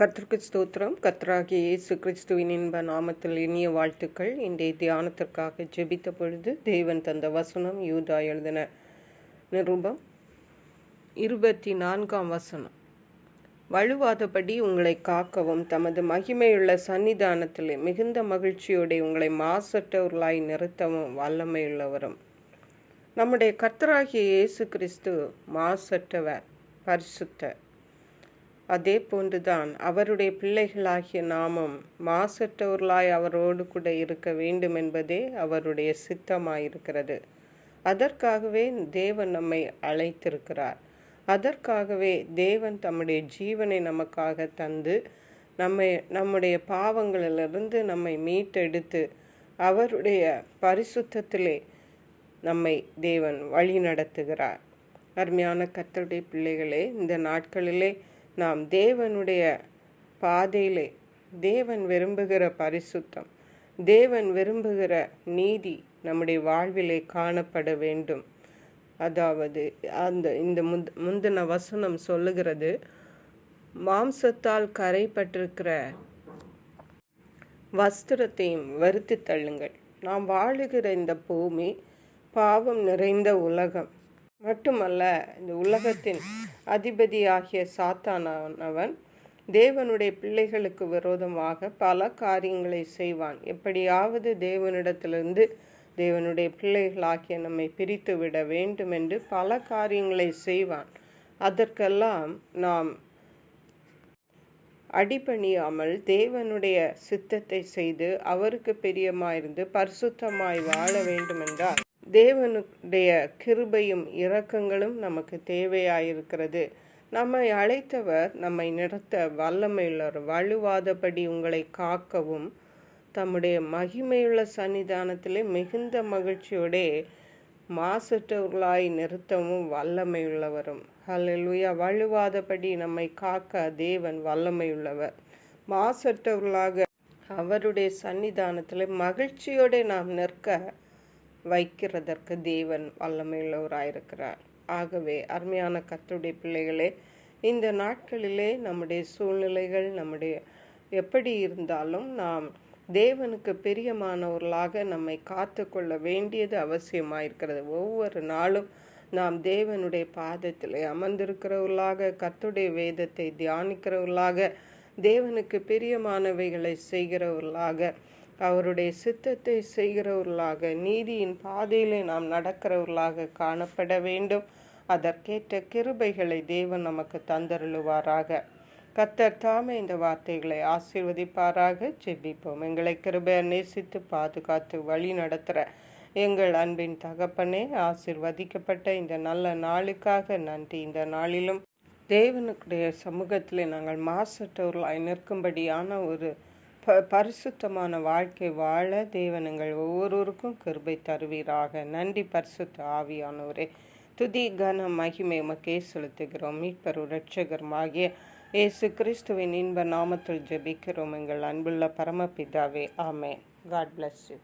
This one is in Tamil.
கத்திற்கு ஸ்தோத்திரம். கத்ராகி இயேசு கிறிஸ்துவின் இன்ப நாமத்தில் இனிய வாழ்த்துக்கள். இன்றைய தியானத்திற்காக ஜெபித்த பொழுது தேவன் தந்த வசனம் யூதா எழுதின நிருபம். இருபத்தி நான்காம் வசனம். வலுவாதபடி உங்களை காக்கவும் தமது மகிமையுள்ள சன்னிதானத்தில் மிகுந்த மகிழ்ச்சியோடு உங்களை மாசற்றவர்களாய் நிறுத்தவும் வல்லமையுள்ளவரும். நம்முடைய கர்த்தராகிய இயேசு கிறிஸ்து மாசற்றவர் பரிசுத்தர். அதே போன்றுதான் அவருடைய பிள்ளைகளாகிய நாமும் மாசற்றவர்களாய் அவரோடு கூட இருக்க வேண்டும் என்பதே அவருடைய சித்தமாயிருக்கிறது. அதற்காகவே தேவன் நம்மை அழைத்திருக்கிறார். அதற்காகவே தேவன் தம்முடைய ஜீவனை நமக்காக தந்து நம்மை நம்முடைய பாவங்களிலிருந்து நம்மை மீட்டெடுத்து அவருடைய பரிசுத்தத்திலே நம்மை தேவன் வழி நடத்துகிறார் அருமையான கத்தருடைய பிள்ளைகளே இந்த நாட்களிலே நாம் தேவனுடைய பாதையிலே தேவன் விரும்புகிற பரிசுத்தம் தேவன் விரும்புகிற நீதி நம்முடைய வாழ்விலே காணப்பட வேண்டும். அதாவது அந்த இந்த முந்த முந்தின வசனம் சொல்லுகிறது மாம்சத்தால் கரைப்பட்டிருக்கிற வஸ்திரத்தையும் வருத்தி தள்ளுங்கள். நாம் வாழுகிற இந்த பூமி பாவம் நிறைந்த உலகம். மட்டுமல்ல இந்த உலகத்தின் அதிபதியாகிய சாத்தானவன் தேவனுடைய பிள்ளைகளுக்கு விரோதமாக பல காரியங்களை செய்வான். எப்படியாவது தேவனிடத்திலிருந்து தேவனுடைய பிள்ளைகளாகிய நம்மை பிரித்து விட வேண்டும் என்று பல காரியங்களை செய்வான். அதற்கெல்லாம் நாம் அடிபணியாமல் தேவனுடைய சித்தத்தை செய்து அவருக்கு பிரியமாயிருந்து பரிசுத்தமாய் வாழ வேண்டுமென்றால் தேவனுடைய கிருபையும் இரக்கங்களும் நமக்கு தேவையாயிருக்கிறது. நம்மை அழைத்தவர் நம்மை நிறுத்த வல்லமையுள்ளவர். வலுவாதபடி உங்களை காக்கவும். தம்முடைய மகிமையுள்ள சன்னிதானத்திலே மிகுந்த மகிழ்ச்சியோடே மாசற்றவர்களாய் நிறுத்தவும் வல்லமையுள்ளவரும். ஹலலுயா வலுவாதபடி நம்மை காக்க தேவன் வல்லமையுள்ளவர். மாசற்றவர்களாக அவருடைய சன்னிதானத்தில் மகிழ்ச்சியோடு நாம் நிற்க வைக்கிறதற்கு தேவன் வல்லமையுள்ளவராயிருக்கிறார். ஆகவே அருமையான கத்துடைய பிள்ளைகளே இந்த நாட்களிலே நம்முடைய சூழ்நிலைகள் நம்முடைய எப்படி இருந்தாலும் நாம் தேவனுக்கு பிரியமானவர்களாக நம்மை காத்து கொள்ள வேண்டியது அவசியமாயிருக்கிறது. ஒவ்வொரு நாளும் நாம் தேவனுடைய பாதத்தில் அமர்ந்திருக்கிறவர்களாக கத்துடைய வேதத்தை தியானிக்கிறவர்களாக தேவனுக்கு பிரியமானவைகளை செய்கிறவர்களாக அவருடைய சித்தத்தை செய்கிறவர்களாக நீதியின் பாதையிலே நாம் நடக்கிறவர்களாக காணப்பட வேண்டும். அதற்கேற்ற கிருபைகளை தேவன் நமக்கு தந்தருளுவாராக. கத்தர் தாமே இந்த வார்த்தைகளை ஆசீர்வதிப்பாராக. ஜெபிப்போம். எங்களை கிருபையை நேசித்து பாதுகாத்து வழி நடத்துகிற எங்கள் அன்பின் தகப்பனே ஆசிர்வதிக்கப்பட்ட இந்த நல்ல நாளுக்காக நன்றி. இந்த நாளிலும் தேவனுடைய சமூகத்தில் நாங்கள் மாசற்றவர்களாய் நிற்கும்படியான ஒரு ப பரிசுத்தமான வாழ்க்கை வாழ தேவனங்கள் ஒவ்வொருவருக்கும் கிருபை தருவீராக. நன்றி பரிசுத்த ஆவியானவரே. துதி கன மகிமை உமக்கே செலுத்துகிறோம். மீட்பரு ரட்சகருமாகிய இயேசு கிறிஸ்துவின் இன்ப நாமத்தில் ஜெபிக்கிறோம் எங்கள் அன்புள்ள பரமபிதாவே. ஆமே காட் பிளஸ் யூ